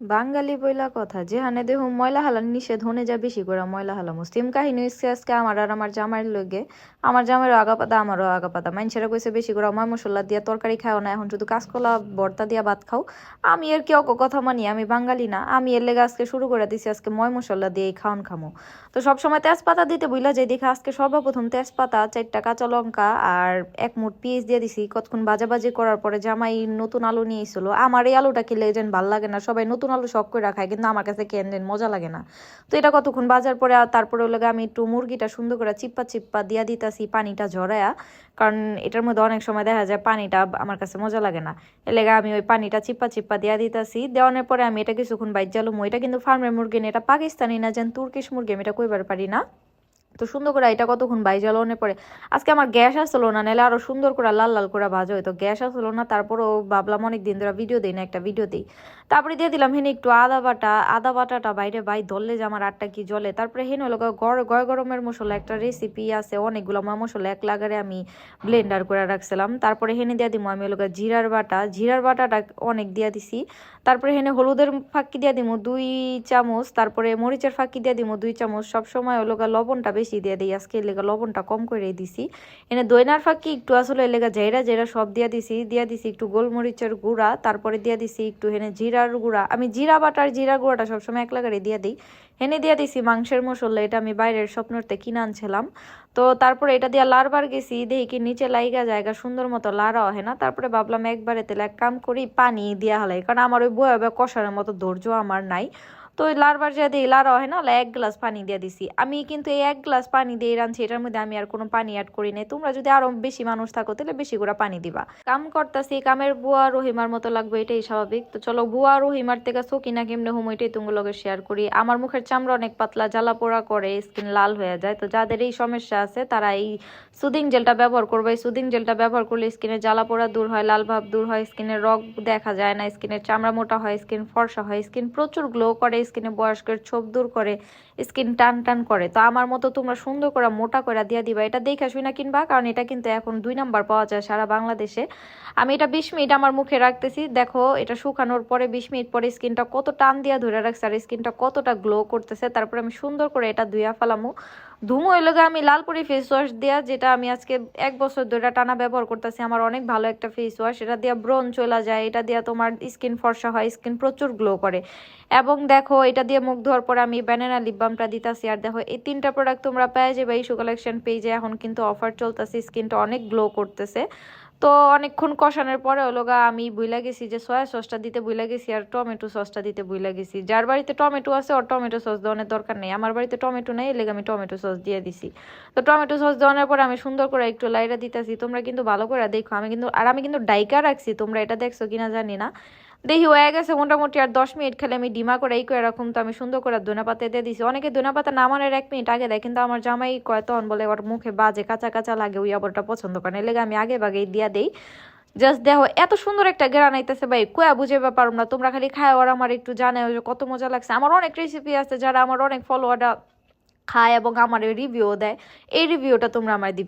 বাঙালি বইলা কথা যেহানে দেহ ময়লা হালান নিষেধ, হনে যা বেশি করে ময়লা হালা মুসলিম কাহিনী হচ্ছে আজকে আমার আর আমার জামাইয়ের লগে। আমার জামাইয়েরও আগা পাতা আমারও আগা পাতা মানুষেরা কইছে বেশি করে ময় মশলা দিয়া তরকারি খাও না, এখন শুধু কাঁচকলা, ভর্তা দিয়া ভাত খাও। আমি এর কেউ কথা মানি? আমি বাঙালি না। আমি এর লেগে আজকে শুরু করে দিছি আজকে ময় মশলা দিয়ে খাওন খামো। তো সবসময় তেজপাতা দিতে বুঝলা যে দেখে আজকে সর্বপ্রথম তেজপাতা, চারটা কাঁচা লঙ্কা আর এক মুঠ পিস দিয়ে দিছি। কতক্ষণ বাজাবাজি করার পরে জামাই নতুন আলু নিয়ে এসেছিল আমার এই আলুটা খেলে যেন ভালো লাগে না, সবাই নতুন আলু শখ করে রাখায় কিন্তু আমার কাছে কেন মজা লাগে না। তো এটা কতক্ষণ বাজার পরে আর তারপরে ওই আমি একটু মুরগিটা সুন্দর করে চিপ্পা চিপ্পা দিয়া দিতাছি, পানিটা ঝরায়া। কারণ এটার মধ্যে অনেক সময় দেখা যায় পানিটা আমার কাছে মজা লাগে না। এলাকা আমি ওই পানিটা চিপ্পা চিপ্পা দিয়া দিতাছি। দেওয়ানোর পরে আমি এটা কিছুক্ষণ বাইর জ্বালুম। এটা কিন্তু ফার্মের মুরগি না, এটা পাকিস্তানি না, যেন তুর্কিশ মুরগি আমি এটা কইবার পারি না। তো সুন্দর করে এটা কতক্ষণ বাই জ্বালানোর পরে। আজকে আমার গ্যাস আসলো না, নাহলে আরও সুন্দর করে লাল লাল করে ভাজা হইতো। গ্যাস আসলো না, তারপরও ভাবলাম অনেক দিন ধরে ভিডিও দিই না একটা ভিডিও দিই। তারপরে দিয়ে দিলাম হেনে একটু আদা বাটা, আদা বাটাটা বাইরে বাই ধরলে যে আমার আটটা কি জলে তারপরে হেনে হলো গড় গরমের মশলা একটা রেসিপি আছে, অনেকগুলো মা মশলা এক লাগারে আমি ব্লেন্ডার করে রাখছিলাম। তারপরে হেনে দিয়ে দিমু আমি হলো জিরার বাটা। জিরার বাটাটা অনেক দিয়ে দিছি। তারপরে হেনে হলুদের ফাঁকি দিয়ে দিমু দুই চামচ, তারপরে মরিচের ফাঁকি দিয়ে দিমু দুই চামচ। সবসময় হলো লবণটা বেশি দিয়ে দিই। আজকে লেগা লবণটা কম করে দিছি। এনে দইনার ফাঁকি একটু আসলে লেগা জেরা জেরা সব দিয়া দিছি। দিয়া দিছি একটু গোলমরিচের গুঁড়া, তারপরে দিয়া দিছি একটু হেনে জিরার গুঁড়া। আমি জিরা বাটার, জিরা গুঁড়াটা সবসময় এক লাগারে দিয়ে দিই। হেনে দিয়া দিছি মাংসের মশলা, এটা আমি বাইরের স্বপ্নতে কিনে আনছিলাম। তো তারপরে এটা দিয়ে লারবার গেছি, দেখি কি নিচে লাইগা জায়গা সুন্দর মতো লারা হয় না। তারপরে ভাবলাম একবারে তেলে এক কাম করি, পানি দিয়া হালাই। কারণ আমার ওই বয়া কষানোর মতো ধৈর্য আমার নাই। তো লারবার যা দিই লারা হয় না এক গ্লাস পানি দিয়ে দিছি। আমি কিন্তু এই এক গ্লাস পানি দিয়ে রাঁধছি, এটার মধ্যে আমি আর কোনো পানি অ্যাড করি নাই। তোমরা যদি আরও বেশি মানুষ থাকো, তাহলে বেশি করে পানি দিবা। কাম করতেছি, কামের বুয়া রহিমার মতো লাগবে, এটাই স্বাভাবিক। তো চলো, বুয়া রহিমার থেকে সকিনা কেমনে হুম, এটাই তোমাগুলোকে শেয়ার করি। আমার মুখের চামড়া অনেক পাতলা, জ্বালা পোড়া করে স্কিন লাল হয়ে যায়। তো যাদের এই সমস্যা আছে, তারা এই সুদিং জেলটা ব্যবহার করবে। এই সুদিং জেলটা ব্যবহার করলে স্কিনের জ্বালা পোড়া দূর হয়, লাল ভাব দূর হয় স্কিনের রগ দেখা যায় না স্কিনের চামড়া মোটা হয় স্কিন ফর্সা হয় স্কিন প্রচুর গ্লো করে স্কিনে বয়স্কের ছোপ দূর করে, স্কিন টান টান করে। তো আমার মতো তোমরা সুন্দর করে মোটা করে দিয়ে দিবা। এটা দেখে শুই না কিনবা, কারণ এটা কিন্তু এখন দুই নাম্বার পাওয়া যায় সারা বাংলাদেশে। আমি এটা বিশ মিনিট আমার মুখে রাখতেছি। দেখো, এটা শুকানোর পরে বিশ মিনিট পরে স্কিনটা কত টান দিয়া ধরে রাখছে আর স্কিনটা কতটা গ্লো করতেছে। তারপরে আমি সুন্দর করে এটা ধুইয়া ফেলামু। ধুমো এর লগে আমি লালপুরি ফেস ওয়াশ দেওয়া যেটা আমি আজকে এক বছর ধরে টানা ব্যবহার করতেছি। আমার অনেক ভালো একটা ফেস ওয়াশ এটা দিয়ে ব্রন চলে যায়, এটা দিয়ে তোমার স্কিন ফর্সা হয়, স্কিন প্রচুর গ্লো করে। এবং দেখো এটা দিয়ে মুখ ধোয়ার পর আমি ব্যানানা লিপ বামটা দিতাছি। আর দেখো, এই তিনটা প্রোডাক্ট তোমরা পেয়ে যাবে শু কালেকশন পেজে এখন কিন্তু অফার চলতেছে স্কিনটা অনেক গ্লো করতেছে। তো অনেকক্ষণ কষানোর পরে হলো গা আমি বুইলা গেছি যে সয়া সসটা দিতে বুইলা গেছি আর টমেটো সসটা দিতে বুইলা গেছি। যার বাড়িতে টমেটো আছে, ওর টমেটো সস দেওয়ানোর দরকার নেই। আমার বাড়িতে টমেটো নেই এলে আমি টমেটো সস দিয়ে দিছি। তো টমেটো সস দেওয়ানোর পর আমি সুন্দর করে একটু লাইরা দিতেছি। তোমরা কিন্তু ভালো করে দেখো। আমি কিন্তু, আর আমি কিন্তু ডাইকা রাখছি। তোমরা এটা দেখছ কিনা জানি না। দেখি হয়ে গেছে, মোটামুটি আর দশ মিনিট খেলে আমি ডিমা করে এই করে এরকম তো আমি সুন্দর করে ধনে পাতা দিয়ে দিছি। অনেকে ধনে পাতা নামানোর এক মিনিট আগে দেয়, কিন্তু আমার জামাই কয়, তখন বলে ওর মুখে বাজে, কাঁচা কাঁচা লাগে, ওই আবরটা পছন্দ করে না। এলেগে আমি আগে বাগেই দিয়া দেই। জাস্ট দেখো, এত সুন্দর একটা গ্রান আইতেছে ভাই, কয়া বুঝে ব্যাপার না, তোমরা খালি খায় আর আমার একটু জানে যে কত মজা লাগছে। আমার অনেক রেসিপি আছে যারা আমার অনেক ফলোয়াররা খায় এবং আমার রিভিউ দেয়। এই রিভিউটা তোমরা আমার দিবা।